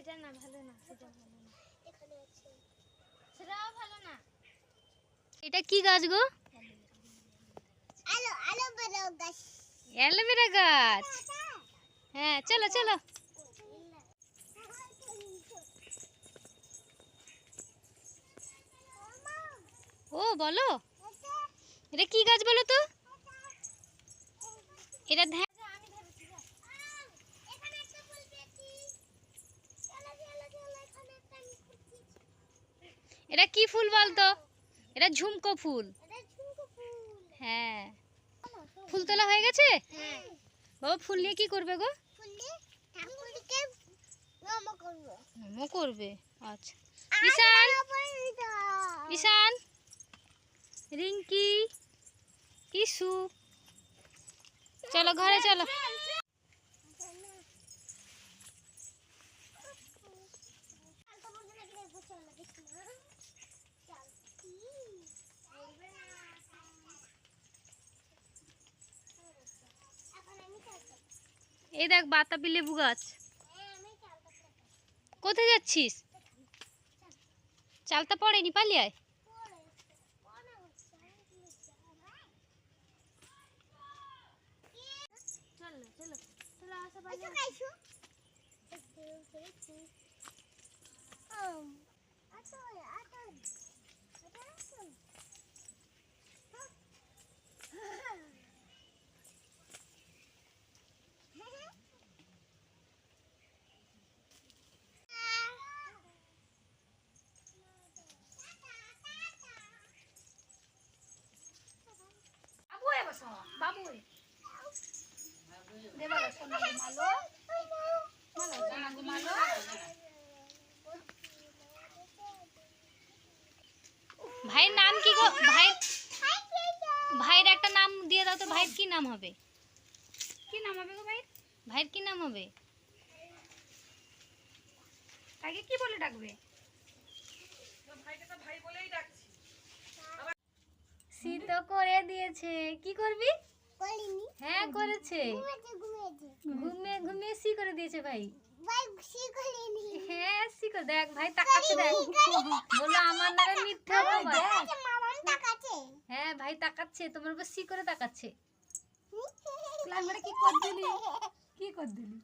সেটা না ভালো না সেটা ভালো না। এখানে আছে। সেটাও ভালো না। এটা কি গাছ গো? আলো আলো বড় গাছ। অ্যালোভেরা গাছ। হ্যাঁ চলো চলো। ও বলো। এটা কি গাছ বলো তো? এটা ধ্যান এখানে একটা ফুল পেয়েছি চলো চলো চলো এখানে একটা আমি ফুল পেয়েছি এটা কি ফুল বলতো? এটা ঝুমকো ফুল। হ্যাঁ। ফুল তোলা হয়ে গেছে? হ্যাঁ। বাবা ফুল নিয়ে কি করবে গো? মোমো করবে। আচ্ছা। ঈশান? ঈশান? রিঙ্কি? ইসু চলো ঘরে চলো। এই দেখ বাতাবি লেবু গাছ। কোথায় যাচ্ছিস? চালতা পড়েনি পালিয়ায়? চলো চলো চলো আসা ভাইয়ের নাম কি গো? ভাই ভাইয়ের একটা নাম দিয়ে দাও তো ভাইয়ের কি নাম হবে? কি নাম হবে গো ভাইয়ের? ভাইয়ের কি নাম হবে? তাকে কি বলে ডাকবে? শীত করে দিয়েছে। কি করবি? হ্যাঁ করেছে। ঘুমিয়ে ঘুমিয়ে সি করে দিয়েছে ভাই। হ্যাঁ সি করে দেখ ভাই তাকাচ্ছে দেখ। বলল আমার নামে মিথ্যা হ্যাঁ ভাই তাকাচ্ছে তোমার উপর সি করে তাকাচ্ছে। কি কর দিলি? কি কর দিলি?